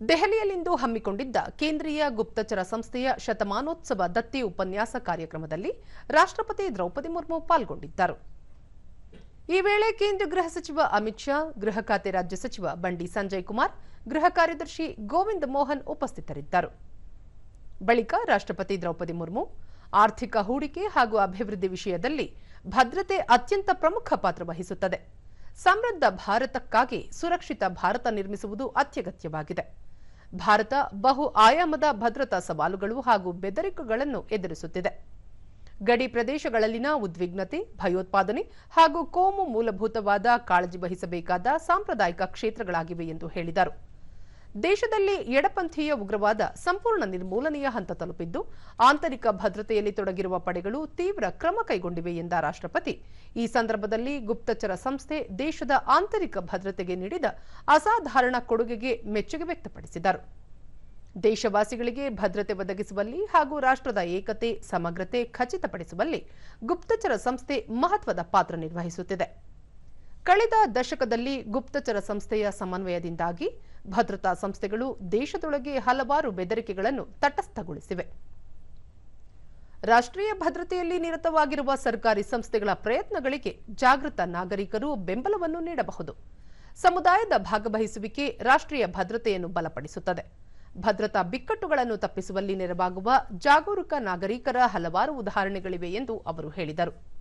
ದೆಹಲಿಯಲ್ಲಿಂದು ಹಮ್ಮಿಕೊಂಡಿದ್ದ ಕೇಂದ್ರೀಯ ಗುಪ್ತಚರ ಸಂಸ್ಥೆಯ ಶತಮಾನೋತ್ಸವ ದತ್ತಿ ಉಪನ್ಯಾಸ ಕಾರ್ಯಕ್ರಮದಲ್ಲಿ ರಾಷ್ಟ್ರಪತಿ ದ್ರೌಪದಿ ಮುರ್ಮು ಪಾಲ್ಗೊಂಡಿದ್ದರು. ಈ ವೇಳೆ ಕೇಂದ್ರ ಗೃಹ ಸಚಿವ ಅಮಿತ್ ಶಾ, ಗೃಹ ಖಾತೆ ರಾಜ್ಯ ಸಚಿವ ಬಂಡಿ ಸಂಜಯ್ ಕುಮಾರ್, ಗೃಹ ಕಾರ್ಯದರ್ಶಿ ಗೋವಿಂದ್ ಮೋಹನ್ ಉಪಸ್ಥಿತರಿದ್ದರು. ಬಳಿಕ ರಾಷ್ಟ್ರಪತಿ ದ್ರೌಪದಿ ಮುರ್ಮು ಆರ್ಥಿಕ ಹೂಡಿಕೆ ಹಾಗೂ ಅಭಿವೃದ್ಧಿ ವಿಷಯದಲ್ಲಿ ಭದ್ರತೆ ಅತ್ಯಂತ ಪ್ರಮುಖ ಪಾತ್ರ ವಹಿಸುತ್ತದೆ. ಸಮೃದ್ಧ ಭಾರತಕ್ಕಾಗಿ ಸುರಕ್ಷಿತ ಭಾರತ ನಿರ್ಮಿಸುವುದು ಅತ್ಯಗತ್ಯವಾಗಿದೆ. ಭಾರತ ಬಹು ಆಯಾಮದ ಭದ್ರತಾ ಸವಾಲುಗಳು ಹಾಗೂ ಬೆದರಿಕೆಗಳನ್ನು ಎದುರಿಸುತ್ತಿದೆ. ಗಡಿ ಪ್ರದೇಶಗಳಲ್ಲಿನ ಉದ್ವಿಗ್ನತೆ, ಭಯೋತ್ಪಾದನೆ ಹಾಗೂ ಕೋಮು ಮೂಲಭೂತವಾದ ಕಾಳಜಿ ವಹಿಸಬೇಕಾದ ಸಾಂಪ್ರದಾಯಿಕ ಕ್ಷೇತ್ರಗಳಾಗಿವೆ ಎಂದು ಹೇಳಿದರು. ದೇಶದಲ್ಲಿ ಎಡಪಂಥೀಯ ಉಗ್ರವಾದ ಸಂಪೂರ್ಣ ನಿರ್ಮೂಲನೆಯ ಹಂತ ತಲುಪಿದ್ದು, ಆಂತರಿಕ ಭದ್ರತೆಯಲ್ಲಿ ತೊಡಗಿರುವ ಪಡೆಗಳು ತೀವ್ರ ಕ್ರಮ ಕೈಗೊಂಡಿವೆ ಎಂದ ರಾಷ್ಟ್ರಪತಿ. ಈ ಸಂದರ್ಭದಲ್ಲಿ ಗುಪ್ತಚರ ಸಂಸ್ಥೆ ದೇಶದ ಆಂತರಿಕ ಭದ್ರತೆಗೆ ನೀಡಿದ ಅಸಾಧಾರಣ ಕೊಡುಗೆಗೆ ಮೆಚ್ಚುಗೆ ವ್ಯಕ್ತಪಡಿಸಿದರು. ದೇಶವಾಸಿಗಳಿಗೆ ಭದ್ರತೆ ಒದಗಿಸುವಲ್ಲಿ ಹಾಗೂ ರಾಷ್ಟ್ರದ ಏಕತೆ, ಸಮಗ್ರತೆ ಖಚಿತಪಡಿಸುವಲ್ಲಿ ಗುಪ್ತಚರ ಸಂಸ್ಥೆ ಮಹತ್ವದ ಪಾತ್ರ ನಿರ್ವಹಿಸುತ್ತಿದೆ. ಕಳೆದ ದಶಕದಲ್ಲಿ ಗುಪ್ತಚರ ಸಂಸ್ಥೆಯ ಸಮನ್ವಯದಿಂದಾಗಿ ಭದ್ರತಾ ಸಂಸ್ಥೆಗಳು ದೇಶದೊಳಗೆ ಹಲವಾರು ಬೆದರಿಕೆಗಳನ್ನು ತಟಸ್ಥಗೊಳಿಸಿವೆ. ರಾಷ್ಟ್ರೀಯ ಭದ್ರತೆಯಲ್ಲಿ ನಿರತವಾಗಿರುವ ಸರ್ಕಾರಿ ಸಂಸ್ಥೆಗಳ ಪ್ರಯತ್ನಗಳಿಗೆ ಜಾಗೃತ ನಾಗರಿಕರು ಬೆಂಬಲವನ್ನು ನೀಡಬಹುದು. ಸಮುದಾಯದ ಭಾಗವಹಿಸುವಿಕೆ ರಾಷ್ಟ್ರೀಯ ಭದ್ರತೆಯನ್ನು ಬಲಪಡಿಸುತ್ತದೆ. ಭದ್ರತಾ ಬಿಕ್ಕಟ್ಟುಗಳನ್ನು ತಪ್ಪಿಸುವಲ್ಲಿ ನೆರವಾಗುವ ಜಾಗರೂಕ ನಾಗರಿಕರ ಹಲವಾರು ಉದಾಹರಣೆಗಳಿವೆ ಎಂದು ಅವರು ಹೇಳಿದರು.